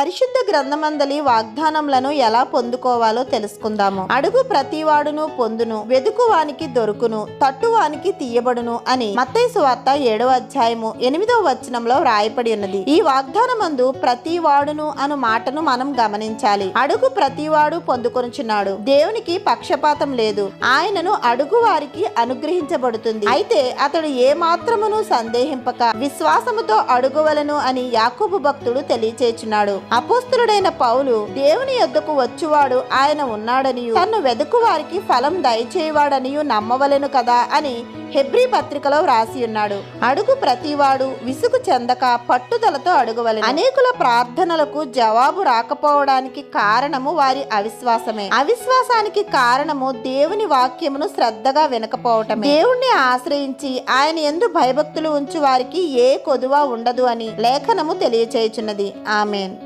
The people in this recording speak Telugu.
పరిశుద్ధ గ్రంథమందలి వాగ్దానములను ఎలా పొందుకోవాలో తెలుసుకుందాము. అడుగు ప్రతివాడును పొందును వెదుకువానికి దొరుకును తట్టువానికి తీయబడును అని మత్తైసు వార్త ఏడవ అధ్యాయము ఎనిమిదవ వచనంలో వ్రాయబడి ఉన్నది. ఈ వాగ్దానమందు ప్రతివాడును అను మాటను మనం గమనించాలి. అడుగు ప్రతివాడు పొందుకొనుచున్నాడు. దేవునికి పక్షపాతం లేదు. ఆయనను అడుగు వారికి అనుగ్రహించబడుతుంది. అయితే అతడు ఏ మాత్రమును సందేహింపక విశ్వాసముతో అడుగువలను అని యాకోబు భక్తుడు తెలియచేచున్నాడు. అపోస్తులుడైన పౌలు దేవుని యొద్దకు వచ్చువాడు ఆయన ఉన్నాడని తన్ను వెదుకు వారికి ఫలం దయచేయవాడనియు నమ్మవలెను కదా అని హెబ్రి పత్రికలో వ్రాసి ఉన్నాడు. అడుగు ప్రతివాడు విసుగు చెందక పట్టుదలతో అడుగవలెను. అనేకుల ప్రార్థనలకు జవాబు రాకపోవడానికి కారణము వారి అవిశ్వాసమే. అవిశ్వాసానికి కారణము దేవుని వాక్యమును శ్రద్ధగా వినకపోవటమే. దేవుణ్ణి ఆశ్రయించి ఆయన ఎందు భయభక్తులు ఉంచు వారికి ఏ కొదువ ఉండదు అని లేఖనము తెలియచేయుచున్నది. ఆమెన్.